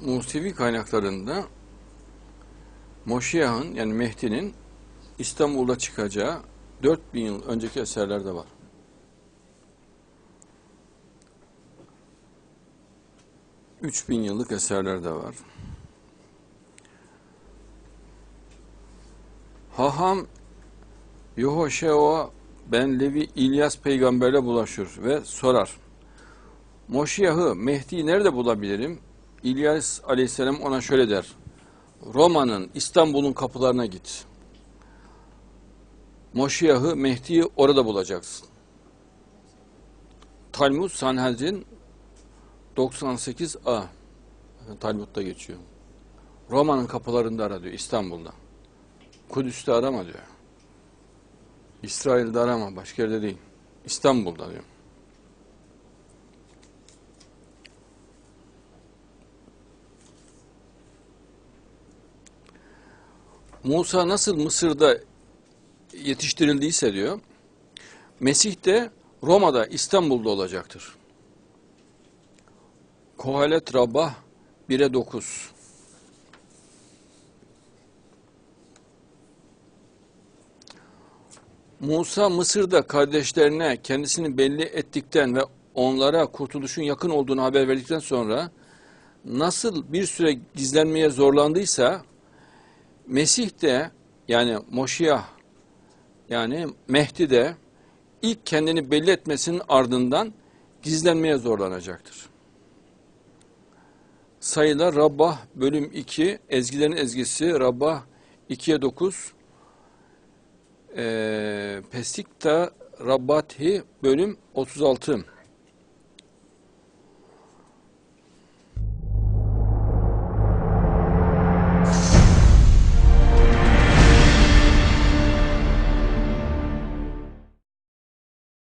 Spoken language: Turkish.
Musevi kaynaklarında Moşiyah'ın yani Mehdi'nin İstanbul'da çıkacağı 4000 yıl önceki eserlerde var. Üç bin yıllık eserler de var. Haham Yehoşeva ben Levi İlyas peygamberle bulaşır ve sorar. Moşiyah'ı Mehdi'yi nerede bulabilirim? İlyas aleyhisselam ona şöyle der. Roma'nın, İstanbul'un kapılarına git. Moşiyah'ı, Mehdi'yi orada bulacaksın. Talmud Sanhedrin 98a. Talmud'da geçiyor. Roma'nın kapılarında ara diyor, İstanbul'da. Kudüs'te arama diyor. İsrail'de arama, başka yerde değil. İstanbul'da diyor. Musa nasıl Mısır'da yetiştirildiyse diyor, Mesih de Roma'da, İstanbul'da olacaktır. Kohelet Rabbah 1'e 9 Musa Mısır'da kardeşlerine kendisini belli ettikten ve onlara kurtuluşun yakın olduğunu haber verdikten sonra nasıl bir süre gizlenmeye zorlandıysa Mesih de yani Moşiyah yani Mehdi de ilk kendini belli etmesinin ardından gizlenmeye zorlanacaktır. Sayılar Rabbah bölüm 2, ezgilerin ezgisi Rabbah 2'ye 9, e, Pesikta Rabbati bölüm 36.